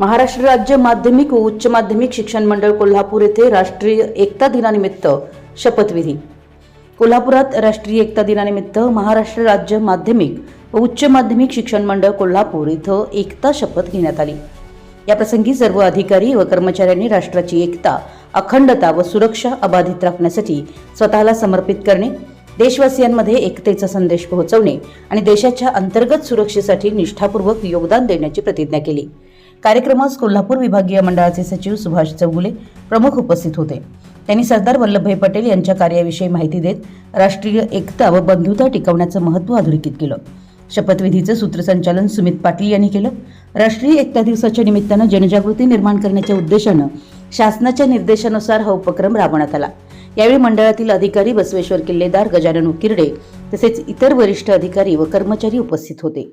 महाराष्ट्र राज्य माध्यमिक व उच्च माध्यमिक शिक्षण मंडळ कोल्हापूर येथे राष्ट्रीय एकता दिनानिमित्त शपथविधी. कोल्हापुरात राष्ट्रीय एकता दिनानिमित्त महाराष्ट्र राज्य माध्यमिक व उच्च माध्यमिक शिक्षण मंडळ कोल्हापूर इथं एकता शपथ घेण्यात आली. याप्रसंगी सर्व अधिकारी व कर्मचाऱ्यांनी राष्ट्राची एकता अखंडता व सुरक्षा अबाधित राखण्यासाठी स्वतःला समर्पित करणे देशवासियांमध्ये एकतेचा संदेश पोहोचवणे आणि देशाच्या अंतर्गत सुरक्षेसाठी निष्ठापूर्वक योगदान देण्याची प्रतिज्ञा केली. कार्यक्रमास कोल्हापूर विभागीय मंडळाचे सचिव सुभाष चौगुले प्रमुख उपस्थित होते. त्यांनी सरदार वल्लभभाई पटेल यांच्या कार्याविषयी माहिती देत राष्ट्रीय एकता व बंधुता टिकवण्याचं महत्त्व अधोरेखित केलं. शपथविधीचं सूत्रसंचालन सुमित पाटील यांनी केलं. राष्ट्रीय एकता दिवसाच्या निमित्तानं जनजागृती निर्माण करण्याच्या उद्देशानं शासनाच्या निर्देशानुसार हा उपक्रम राबवण्यात आला. यावेळी मंडळातील अधिकारी बसवेश्वर किल्लेदार गजानन उकिरडे तसेच इतर वरिष्ठ अधिकारी व कर्मचारी उपस्थित होते.